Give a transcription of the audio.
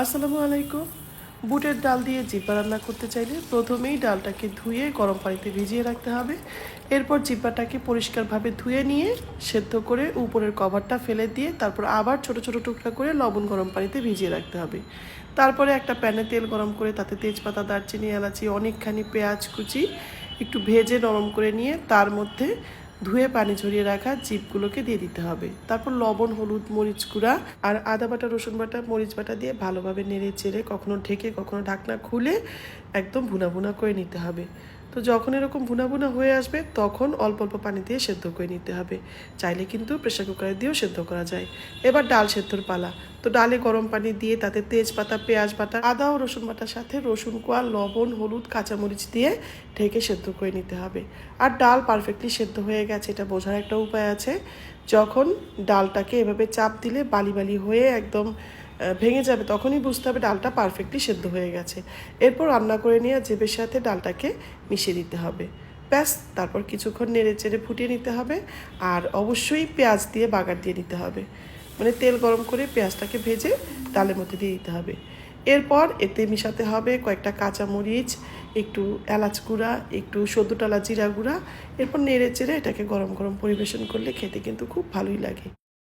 আসসালামু আলাইকুম। বুটের ডাল দিয়ে জিব্বা রান্না করতে চাইলে প্রথমেই ডালটাকে ধুয়ে গরম পানিতে ভিজিয়ে রাখতে হবে। এরপর জিব্বাটাকে পরিষ্কারভাবে ধুয়ে নিয়ে সেদ্ধ করে উপরের কভারটা ফেলে দিয়ে তারপর আবার ছোট ছোট টুকরা করে লবণ গরম পানিতে ভিজিয়ে রাখতে হবে। তারপরে একটা প্যানে তেল গরম করে তাতে তেজপাতা, দারচিনি, এলাচি, অনেকখানি পেঁয়াজ কুচি একটু ভেজে নরম করে নিয়ে তার মধ্যে ধুয়ে পানি ঝরিয়ে রাখা জিপগুলোকে দিয়ে দিতে হবে। তারপর লবণ, হলুদ, মরিচ গুঁড়া আর আদা বাটা, রসুন বাটা, মরিচ বাটা দিয়ে ভালোভাবে নেড়ে চেড়ে কখনো ঢেকে, কখনো ঢাকনা খুলে একদম ভুনা ভুনা করে নিতে হবে। তো যখন এরকম ভুনা ভুনা হয়ে আসবে, তখন অল্প অল্প পানি দিয়ে সেদ্ধ করে নিতে হবে। চাইলে কিন্তু প্রেশার কুকারে দিয়েও সেদ্ধ করা যায়। এবার ডাল সেদ্ধর পালা। তো ডালে গরম পানি দিয়ে তাতে তেজপাতা, পেঁয়াজ বাটা, আদা ও রসুন বাটার সাথে রসুন কোয়া, লবণ, হলুদ, কাঁচামরিচ দিয়ে ঢেকে সেদ্ধ করে নিতে হবে। আর ডাল পারফেক্টলি সেদ্ধ হয়ে গেছে, এটা বোঝার একটা উপায় আছে। যখন ডালটাকে এভাবে চাপ দিলে বালি বালি হয়ে একদম ভেঙে যাবে, তখনই বুঝতে হবে ডালটা পারফেক্টলি সেদ্ধ হয়ে গেছে। এরপর রান্না করে নিয়ে জেবের সাথে ডালটাকে মিশিয়ে দিতে হবে। ব্যাস, তারপর কিছুক্ষণ নেড়ে চেড়ে ফুটিয়ে নিতে হবে। আর অবশ্যই পেঁয়াজ দিয়ে বাগার দিয়ে নিতে হবে। মানে তেল গরম করে পেঁয়াজটাকে ভেজে ডালের মধ্যে দিয়ে দিতে হবে। এরপর এতে মিশাতে হবে কয়েকটা কাঁচামরিচ, একটু এলাচ গুঁড়া, একটু সদ্যটালা জিরা গুঁড়া। এরপর নেড়ে চেড়ে এটাকে গরম গরম পরিবেশন করলে খেতে কিন্তু খুব ভালোই লাগে।